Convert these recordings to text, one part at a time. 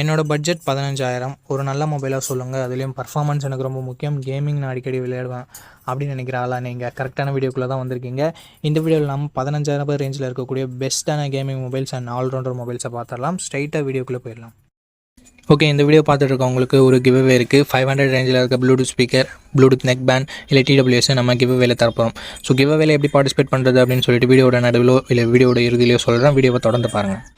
என்னோட பட்ஜெட் பதினஞ்சாயிரம். ஒரு நல்ல மொபைலாக சொல்லுங்கள் அதுலேயும் பர்ஃபார்மன்ஸ் எனக்கு ரொம்ப முக்கியம். கேமிங் நான் அடிக்கடி விளையாடுவேன் அப்படின்னு நினைக்கிற ஆளாக நீங்கள் கரெக்டான வீடியோக்குள்ளே தான் வந்திருக்கீங்க. இந்த வீடியோவில் நம்ம பதினஞ்சாயிரம் ரூபாய் ரேஞ்சில் இருக்கக்கூடிய பெஸ்ட்டான gaming mobiles and all rounder மொபைல்ஸை பார்த்துடலாம் ஸ்ட்ரைட்டாக வீடியோக்குள்ளே போயிடலாம். ஓகே இந்த வீடியோ பார்த்துட்டு இருக்கவங்களுக்கு ஒரு கிவ்வே இருக்குது ஃபைவ் ஹண்ட்ரட் ரேஞ்சில் இருக்க Bluetooth speaker Bluetooth neck band இல்லை டிடபிள்யூஎஸ் நம்ம கிவ்வேல தரப்போம் ஸோ கிவ்வேல எப்படி பார்ட்டிசிபேட் பண்ணுறது அப்படின்னு சொல்லிட்டு வீடியோட நடுவிலோ இல்லை வீடியோட இறுதியிலையோ சொல்கிறேன் வீடியோவை தொடர்ந்து பாருங்கள்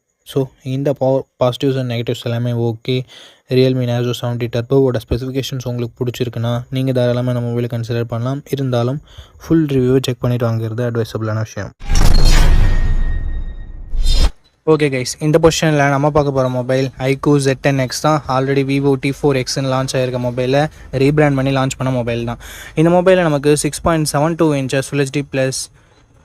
ஸோ இந்த பவர் பாசிட்டிவ்ஸ் அண்ட் நெகட்டிவ்ஸ் எல்லாமே ஓகே ரியல்மி நேசோ செவன்ட்டி டர்போவோட ஸ்பெசிஃபிகேஷன்ஸ் உங்களுக்கு பிடிச்சிருக்குன்னா நீங்கள் தாராளமாக நம்ம மொபைலை கன்சிடர் பண்ணலாம். இருந்தாலும் ஃபுல் ரிவ்யூவை செக் பண்ணிவிட்டு வாங்குறது அட்வைசபிளான விஷயம். ஓகே கைஸ் இந்த பொசிஷனில் நம்ம பார்க்க போகிற mobile iQOO Z ten X தான். ஆல்ரெடி விவோ டி ஃபோர் எக்ஸ்னு லான்ச் ஆகிருக்க மொபைலை ரீபிராண்ட் பண்ணி லான்ச் பண்ண மொபைல் தான். இந்த மொபைலில் நமக்கு six point seven two inches full HD plus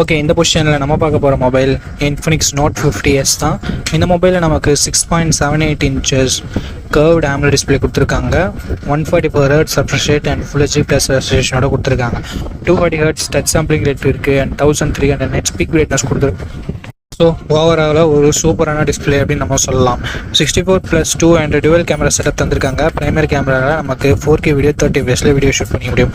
okay இந்த பொசிஷனில் நம்ம பார்க்க போகிற mobile Infinix Note fifty S தான். இந்த மொபைலில் நமக்கு six point seven eight inches curved AMOLED display கொடுத்துருக்காங்க. One forty four hertz refresh rate and full HD plus ரெஸ்ட்ரேஷனோட கொடுத்துருக்காங்க. Two forty hertz touch sampling rate இருக்குது and thousand three hundred nits peak brightness கொடுத்துருக்கு so ஓவராலாக ஒரு சூப்பரான display அப்படின்னு நம்ம சொல்லலாம். Sixty four plus two and dual camera setup தந்திருக்காங்க ப்ரைமரி கேமராவில் நமக்கு ஃபோர் கே வீடியோ தேர்ட்டி பேஸில் வீடியோ ஷூட் பண்ணி முடியும்.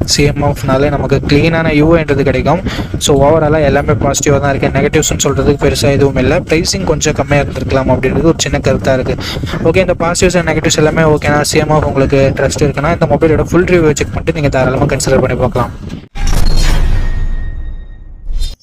சிஎம் ஆஃப்னாலே நமக்கு க்ளீனான யூஏன்றது கிடைக்கும். ஸோ ஓவராலாக எல்லாமே பாசிட்டிவாக தான் இருக்குது நெகட்டிவ்ஸ்னு சொல்கிறதுக்கு பெருசாக எதுவும் இல்லை. ப்ரைஸிங் கொஞ்சம் கம்மியாக இருந்திருக்கலாம் அப்படின்றது ஒரு சின்ன கருத்தாக இருக்குது ஓகே இந்த பாசிட்டிவ்ஸ் அண்ட் நெகட்டிவ்ஸ் எல்லாமே ஓகேனா சிஎம் ஆஃப் உங்களுக்கு ட்ரஸ்ட் இருக்குன்னா இந்த மொபைலோட ஃபுல் ரிவ்யூ செக் பண்ணிட்டு நீங்கள் தாராளமாக கன்சிடர் பண்ணி பார்க்கலாம்.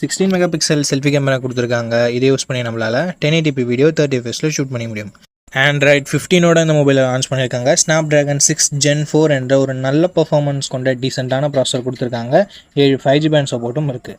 Sixteen mega pixel selfie camera கொடுத்துருக்காங்க. இதை யூஸ் பண்ணி நம்மளால் ten eighty p video thirty எஃப்எஸில் shoot பண்ணி முடியும். ஆண்ட்ராய்ட் ஃபிஃப்டீனோட இந்த மொபைலை லான்ச் பண்ணியிருக்காங்க. Snapdragon six gen four என்ற ஒரு நல்ல பர்ஃபார்மன்ஸ் கொண்ட டீசெண்டான ப்ராசர் கொடுத்துருக்காங்க. ஏழு ஃபைவ் ஜி பேண்ட் சப்போர்ட்டும் இருக்குது